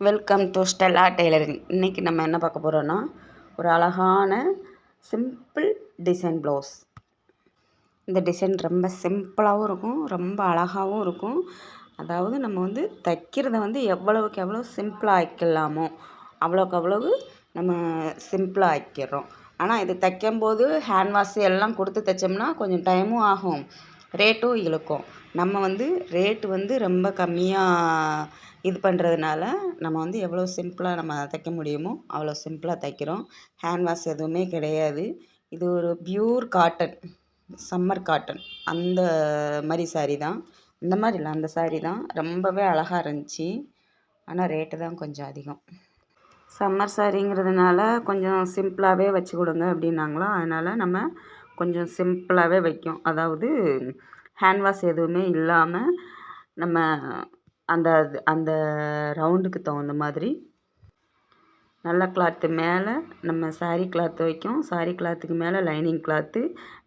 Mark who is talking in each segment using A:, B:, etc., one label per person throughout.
A: Welcome to Stella tailoring இன்றைக்கி நம்ம என்ன பார்க்க போகிறோன்னா ஒரு அழகான சிம்பிள் டிசைன் ப்ளவுஸ் இந்த டிசைன் ரொம்ப சிம்பிளாகவும் இருக்கும் ரொம்ப அழகாகவும் இருக்கும். அதாவது நம்ம வந்து தைக்கிறத வந்து எவ்வளவுக்கு எவ்வளோ சிம்பிளாக ஆக்கிடலாமோ அவ்வளோக்கு அவ்வளவு நம்ம சிம்பிளாக ஆக்கிடுறோம். ஆனால் இது தைக்கும்போது ஹேண்ட் வாஷ் எல்லாம் கொடுத்து தைச்சோம்னா கொஞ்சம் டைமும் ஆகும். ரேட்டும் இழுக்கும். நம்ம வந்து ரேட்டு வந்து ரொம்ப கம்மியாக இது பண்ணுறதுனால நம்ம வந்து எவ்வளோ சிம்பிளாக நம்ம தைக்க முடியுமோ அவ்வளோ சிம்பிளாக தைக்கிறோம். ஹேண்ட் வாஷ் எதுவுமே கிடையாது. இது ஒரு பியூர் காட்டன் சம்மர் காட்டன் அந்த மாதிரி சாரீ தான். இந்த மாதிரி இல்லை அந்த சாரீ தான். ரொம்பவே அழகாக இருந்துச்சு. ஆனால் ரேட்டு தான் கொஞ்சம் அதிகம். சம்மர் சாரிங்கிறதுனால கொஞ்சம் சிம்பிளாகவே வச்சு கொடுங்க அப்படின்னாங்களோ? அதனால் நம்ம கொஞ்சம் சிம்பிளாகவே வைக்கும். அதாவது ஹேண்ட் வாஷ் எதுவுமே இல்லாமல் நம்ம அந்த அந்த ரவுண்டுக்கு தகுந்த மாதிரி நல்ல கிளாத்து மேலே நம்ம சாரீ கிளாத் வைக்கும். சாரீ கிளாத்துக்கு மேலே லைனிங் கிளாத்து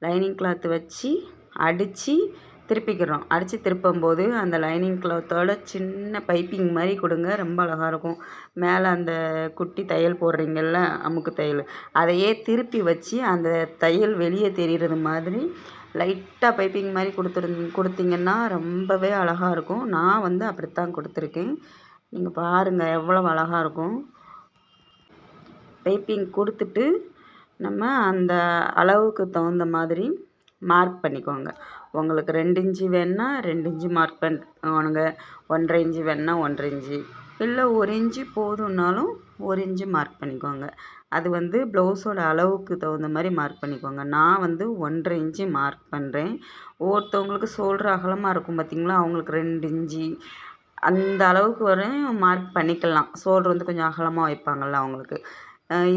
A: லைனிங் கிளாத்து வச்சு அடித்து திருப்பிக்கிறோம். அடித்து திருப்பும்போது அந்த லைனிங் கிளாத்தோட சின்ன பைப்பிங் மாதிரி கொடுங்க. ரொம்ப அழகாக இருக்கும். மேலே அந்த குட்டி தையல் போடுறீங்கள்ல அமுக்கு தையல். அதையே திருப்பி வச்சு அந்த தையல் வெளியே தெரிகிறது மாதிரி லைட்டாக பைப்பிங் மாதிரி கொடுத்துருந் கொடுத்தீங்கன்னா ரொம்பவே அழகாக இருக்கும். நான் வந்து அப்படித்தான் கொடுத்துருக்கேன். நீங்கள் பாருங்கள் எவ்வளோ அழகாக இருக்கும். பைப்பிங் கொடுத்துட்டு நம்ம அந்த அளவுக்கு தகுந்த மாதிரி மார்க் பண்ணிக்கோங்க. உங்களுக்கு ரெண்டு இன்ச்சு வேணுன்னா ரெண்டு இன்ச்சு மார்க் பண்ணுவானுங்க ஒன்றரை இன்ச்சு வேணுன்னா ஒன்றரை இன்ச்சு. இல்லை ஒரு இன்ச்சு போதும்னாலும் ஒரு இன்ச்சு மார்க் பண்ணிக்கோங்க. அது வந்து ப்ளவுஸோட அளவுக்கு தகுந்த மாதிரி மார்க் பண்ணிக்கோங்க. நான் வந்து ஒன்றரை இன்ச்சு மார்க் பண்ணுறேன் ஒவ்வொருத்தவங்களுக்கு சோல்டர் அகலமாக இருக்கும் பார்த்திங்களா? அவங்களுக்கு ரெண்டு இன்ச்சு. அந்த அளவுக்கு வரையும் மார்க் பண்ணிக்கலாம். சோல்டர் வந்து கொஞ்சம் அகலமாக வைப்பாங்கள்ல அவங்களுக்கு.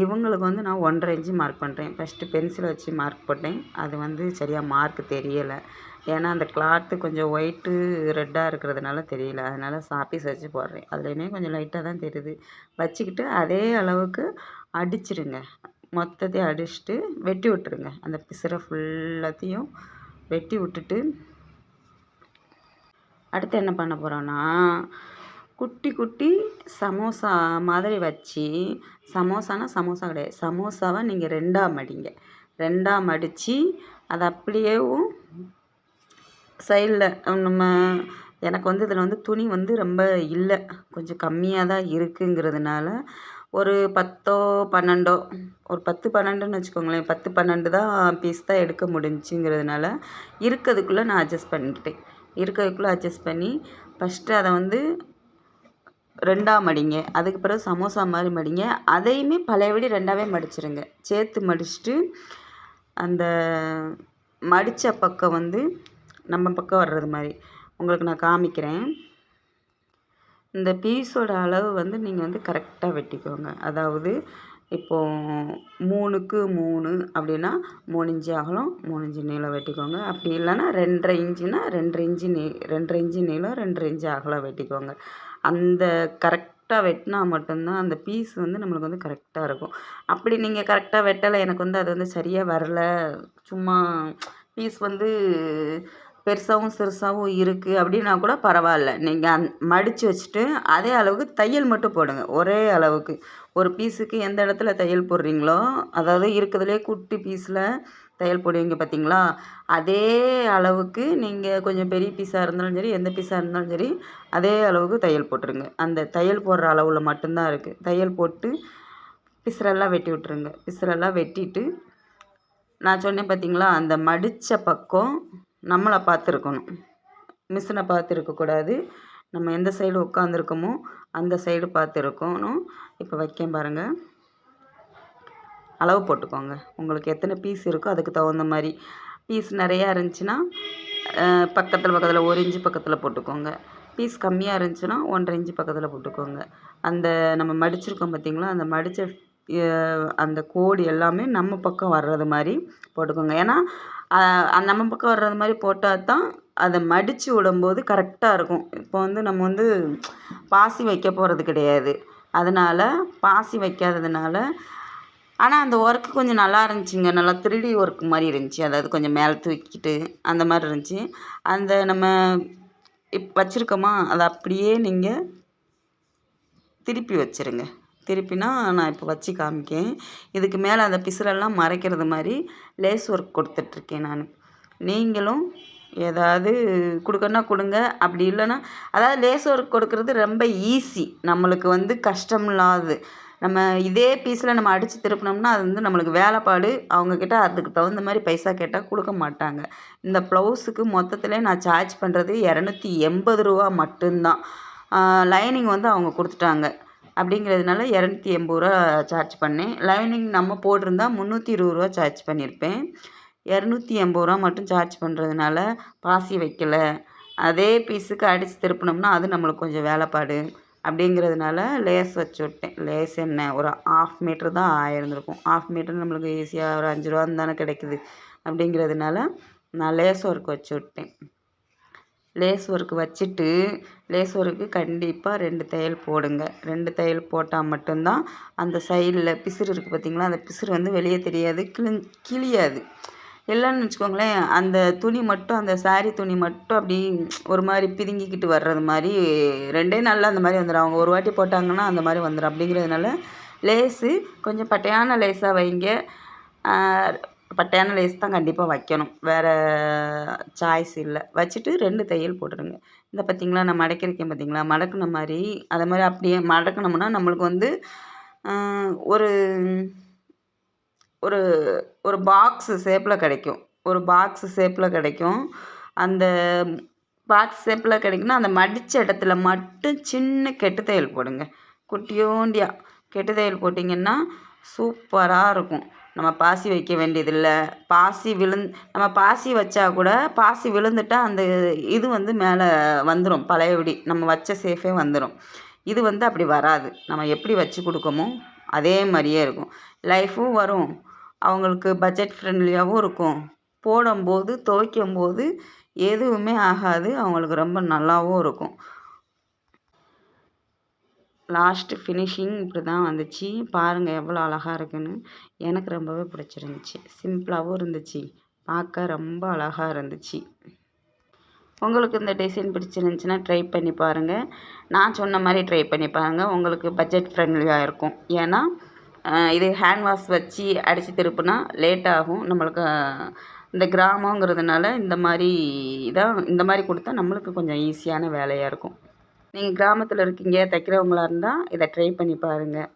A: இவங்களுக்கு வந்து நான் ஒன்றரை இன்ச்சு மார்க் பண்ணுறேன் ஃபஸ்ட்டு பென்சிலை வச்சு மார்க் போட்டேன். அது வந்து சரியாக மார்க் தெரியலை. ஏன்னா அந்த கிளாத்து கொஞ்சம் ஒயிட்டு ரெட்டாக இருக்கிறதுனால தெரியல. அதனால் சாப்பீஸ் வச்சு போடுறேன். அதுலேயுமே கொஞ்சம் லைட்டாக தான் தெரியுது. வச்சுக்கிட்டு அதே அளவுக்கு அடிச்சிருங்க. மொத்தத்தையும் அடிச்சுட்டு வெட்டி விட்டுருங்க. அந்த பிசுரை ஃபுல்லாத்தையும் வெட்டி விட்டுட்டு அடுத்து என்ன பண்ண போகிறோன்னா குட்டி குட்டி சமோசா மாதிரி வச்சு சமோசானா சமோசா கிடையாது. சமோசாவை நீங்கள் ரெண்டாக மடிங்க ரெண்டாக மடித்து அதை அப்படியேவும் சைடில் நம்ம எனக்கு வந்து இதில் வந்து துணி வந்து ரொம்ப இல்லை. கொஞ்சம் கம்மியாக தான் இருக்குங்கிறதுனால ஒரு பத்தோ பன்னெண்டோ ஒரு பத்து பன்னெண்டுன்னு வச்சுக்கோங்களேன். பத்து பன்னெண்டு தான் பீஸ் தான் எடுக்க முடிஞ்சுங்கிறதுனால இருக்கிறதுக்குள்ளே நான் அட்ஜஸ்ட் பண்ணிக்கிட்டேன். இருக்கிறதுக்குள்ளே அட்ஜஸ்ட் பண்ணி ஃபஸ்ட்டு அதை வந்து ரெண்டாக மடிங்க. அதுக்கு பிறகு சமோசா மாதிரி மடிங்க. அதையுமே பழையபடி ரெண்டாகவே மடிச்சிருங்க. சேர்த்து மடிச்சுட்டு அந்த மடித்த பக்கம் வந்து நம்ம பக்கம் வர்றது மாதிரி. உங்களுக்கு நான் காமிக்கிறேன். இந்த பீஸோட அளவு வந்து நீங்கள் வந்து கரெக்டாக வெட்டிக்கோங்க. அதாவது இப்போது மூணுக்கு மூணு அப்படின்னா மூணு இன்ச்சு அகலம் மூணு இன்ச்சு நீளம் வெட்டிக்கோங்க. அப்படி இல்லைன்னா ரெண்டரை இன்ச்சுனா ரெண்டரை இன்ச்சு நீ ரெண்டரை இன்ச்சு நீளம் ரெண்டரை இன்ச்சு அகலம் வெட்டிக்கோங்க. அந்த கரெக்டாக வெட்டினா மட்டும்தான் அந்த பீஸ் வந்து நம்மளுக்கு வந்து கரெக்டாக இருக்கும். அப்படி நீங்கள் கரெக்டாக வெட்டலை எனக்கு வந்து அது வந்து சரியாக வரல. சும்மா பீஸ் வந்து பெருசாகவும் சிறுசாகவும் இருக்குது அப்படின்னா கூட பரவாயில்ல. நீங்கள் அந் மடித்து வச்சுட்டு அதே அளவுக்கு தையல் மட்டும் போடுங்க. ஒரே அளவுக்கு. ஒரு பீஸுக்கு எந்த இடத்துல தையல் போடுறீங்களோ அதாவது இருக்கிறதுலே குட்டி பீஸில் தையல் போடுவீங்க பார்த்தீங்களா? அதே அளவுக்கு நீங்கள் கொஞ்சம் பெரிய பீஸாக இருந்தாலும் சரி எந்த பீஸாக இருந்தாலும் சரி அதே அளவுக்கு தையல் போட்டுருங்க. அந்த தையல் போடுற அளவில் மட்டும்தான் இருக்குது தையல் போட்டு பிசுரெல்லாம் வெட்டி விட்ருங்க பிசுரெல்லாம் வெட்டிட்டு நான் சொன்னேன் பார்த்தீங்களா? அந்த மடித்த பக்கம் நம்மளை பார்த்துருக்கணும். மிஷினை பார்த்து இருக்கக்கூடாது நம்ம எந்த சைடு உட்காந்துருக்கோமோ அந்த சைடு பார்த்து இருக்கணும் இப்போ வைக்கேன் பாருங்கள் அளவு போட்டுக்கோங்க. உங்களுக்கு எத்தனை பீஸ் இருக்கோ அதுக்கு தகுந்த மாதிரி. பீஸ் நிறையா இருந்துச்சுன்னா பக்கத்தில் பக்கத்தில் ஒரு இன்ச்சு பக்கத்தில் போட்டுக்கோங்க. பீஸ் கம்மியாக இருந்துச்சுன்னா ஒன்றரை இன்ச்சு பக்கத்தில் போட்டுக்கோங்க. அந்த நம்ம மடிச்சிருக்கோம் பார்த்திங்களா அந்த மடித்த அந்த கோடு எல்லாமே நம்ம பக்கம் வர்றது மாதிரி போட்டுக்கோங்க. ஏன்னா நம்ம பக்கம் வர்றது மாதிரி போட்டால் தான் அதை மடித்து விடும்போது கரெக்டாக இருக்கும். இப்போ வந்து நம்ம வந்து பாசி வைக்க போகிறது கிடையாது. அதனால் பாசி வைக்காததுனால ஆனால் அந்த ஒர்க்கு கொஞ்சம் நல்லா இருந்துச்சுங்க. நல்லா த்ரீடி ஒர்க் மாதிரி இருந்துச்சு. அதாவது கொஞ்சம் மேலே தூக்கிட்டு அந்த மாதிரி இருந்துச்சு. அந்த நம்ம இப் வச்சுருக்கோமா? அதை அப்படியே நீங்கள் திருப்பி வச்சுருங்க. திருப்பினா நான் இப்போ வச்சு காமிக்கேன். இதுக்கு மேலே அந்த பிசுறெல்லாம் மறைக்கிறது மாதிரி லேஸ் ஒர்க் கொடுத்துட்ருக்கேன் நான். நீங்களும் ஏதாவது கொடுக்கணுன்னா கொடுங்க. அப்படி இல்லைன்னா அதாவது லேஸ் ஒர்க் கொடுக்கறது ரொம்ப ஈஸி. நம்மளுக்கு வந்து கஷ்டம் இல்லாது. நம்ம இதே பீஸில் நம்ம அடித்து திருப்பினோம்னா அது வந்து நம்மளுக்கு வேலைப்பாடு. அவங்கக்கிட்ட அதுக்கு தகுந்த மாதிரி பைசா கேட்டால் கொடுக்க மாட்டாங்க. இந்த ப்ளவுஸுக்கு மொத்தத்தில் நான் சார்ஜ் பண்ணுறது இரநூத்தி எண்பது ரூபா மட்டும்தான். லைனிங் வந்து அவங்க கொடுத்துட்டாங்க. அப்படிங்கிறதுனால இரநூத்தி எண்பது ரூபா சார்ஜ் பண்ணேன். லைனிங் நம்ம போட்டிருந்தா முந்நூற்றி இருபது ரூபா சார்ஜ் பண்ணியிருப்பேன். இரநூத்தி எண்பது ரூபா மட்டும் சார்ஜ் பண்ணுறதுனால பாசி வைக்கல. அதே பீஸுக்கு அடித்து திருப்பினோம்னா அது நம்மளுக்கு கொஞ்சம் வேலைப்பாடு. அப்படிங்கிறதுனால லேஸ் வச்சு விட்டேன். லேஸ் என்ன? ஒரு ஆஃப் மீட்ரு தான் ஆயிருந்திருக்கும். ஆஃப் மீட்ரு நம்மளுக்கு ஈஸியாக ஒரு அஞ்சு ரூபா தானே கிடைக்குது. அப்படிங்கிறதுனால நான் லேஸ் ஒர்க் வச்சு விட்டேன். லேஸ் ஒர்க் வச்சுட்டு லேஸ் ஒர்க்கு கண்டிப்பாக ரெண்டு தையல் போடுங்க. ரெண்டு தையல் போட்டால் மட்டும்தான் அந்த சைடில் பிசுறு இருக்குது பார்த்திங்களா அந்த பிசுறு வந்து வெளியே தெரியாது கிளி கிழியாது. இல்லைன்னு வச்சுக்கோங்களேன் அந்த துணி மட்டும் அந்த ஸாரீ துணி மட்டும் அப்படி ஒரு மாதிரி பிதுங்கிக்கிட்டு வர்றது மாதிரி ரெண்டே நாளில் அந்த மாதிரி வந்துடும் அவங்க ஒரு வாட்டி போட்டாங்கன்னா அந்த மாதிரி வந்துடும் அப்படிங்கிறதுனால லேஸு கொஞ்சம் பட்டையான லேஸாக வைங்க. பட்டையான லேஸ் தான் கண்டிப்பாக வைக்கணும். வேறு சாய்ஸ் இல்லை. வச்சுட்டு ரெண்டு தையல் போட்டுருங்க. இந்த பார்த்திங்களா நான் மடக்கிருக்கேன் பார்த்திங்களா மடக்குன மாதிரி. அதை மாதிரி அப்படியே மடக்கினோம்னா நம்மளுக்கு வந்து ஒரு ஒரு ஒரு பாக்ஸு ஷேப்பில் கிடைக்கும். ஒரு பாக்ஸு ஷேப்பில் கிடைக்கும். அந்த பாக்ஸ் ஷேப்பில் கிடைக்குன்னா அந்த மடித்த இடத்துல மட்டும் சின்ன கெட்டு தையல் போடுங்க. குட்டியோண்டியா கெட்டு தையல் போட்டிங்கன்னா சூப்பராக இருக்கும். நம்ம பாசி வைக்க வேண்டியதில்லை. பாசி விழுந் நம்ம பாசி வச்சா கூட பாசி விழுந்துட்டா அந்த இது வந்து மேலே வந்துடும் பழையபடி நம்ம வச்ச சேஃபே வந்துடும் இது வந்து அப்படி வராது. நம்ம எப்படி வச்சு கொடுக்கமோ அதே மாதிரியே இருக்கும். லைஃபும் வரும். அவங்களுக்கு பட்ஜெட் ஃப்ரெண்ட்லியாகவும் இருக்கும். போடும்போது துவைக்கும் போது எதுவுமே ஆகாது. அவங்களுக்கு ரொம்ப நல்லாவும் இருக்கும். லாஸ்ட்டு ஃபினிஷிங் இப்படி தான் வந்துச்சு. பாருங்கள் எவ்வளோ அழகாக இருக்குன்னு. எனக்கு ரொம்பவே பிடிச்சிருந்துச்சி. சிம்பிளாகவும் இருந்துச்சு. பார்க்க ரொம்ப அழகாக இருந்துச்சு. உங்களுக்கு இந்த டிசைன் பிடிச்சிருந்துச்சின்னா ட்ரை பண்ணி பாருங்கள் நான் சொன்ன மாதிரி ட்ரை பண்ணி பாருங்கள் உங்களுக்கு பட்ஜெட் ஃப்ரெண்ட்லியாக இருக்கும். ஏன்னா இது ஹேண்ட் வாஷ் வச்சு அடித்து திருப்புனா லேட் ஆகும். நம்மளுக்கு இந்த கிராமங்கிறதுனால இந்த மாதிரி இதான் இந்த மாதிரி கொடுத்தா நம்மளுக்கு கொஞ்சம் ஈஸியான வேலையாக இருக்கும். நீங்கள் கிராமத்தில் இருக்கீங்க தைக்கிறவங்களா இருந்தால் இதை ட்ரை பண்ணி பாருங்கள்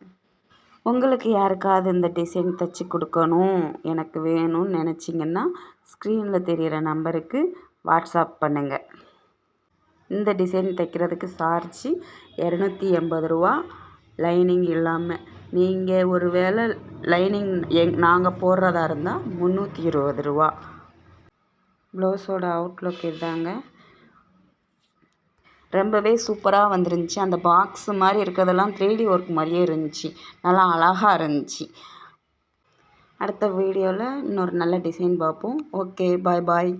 A: உங்களுக்கு யாருக்காவது இந்த டிசைன் தைச்சி கொடுக்கணும் எனக்கு வேணும்னு நினச்சிங்கன்னா ஸ்க்ரீனில் தெரிகிற நம்பருக்கு வாட்ஸ்அப் பண்ணுங்கள் இந்த டிசைன் தைக்கிறதுக்கு சார்ஜி இரநூத்தி எண்பது ரூபா. லைனிங் இல்லாமல் நீங்கள் ஒரு வேளை லைனிங் எங் நாங்கள் போடுறதா இருந்தால் முந்நூற்றி இருபது ரூபா. ப்ளவுஸோட அவுட்லுக் இதாங்க. ரொம்பவே சூப்பராக வந்துருந்துச்சி. அந்த பாக்ஸு மாதிரி இருக்கிறதெல்லாம் த்ரீ ஒர்க் மாதிரியே இருந்துச்சு. நல்லா அழகாக இருந்துச்சு. அடுத்த வீடியோவில் இன்னொரு நல்ல டிசைன் பார்ப்போம். ஓகே பாய் பாய்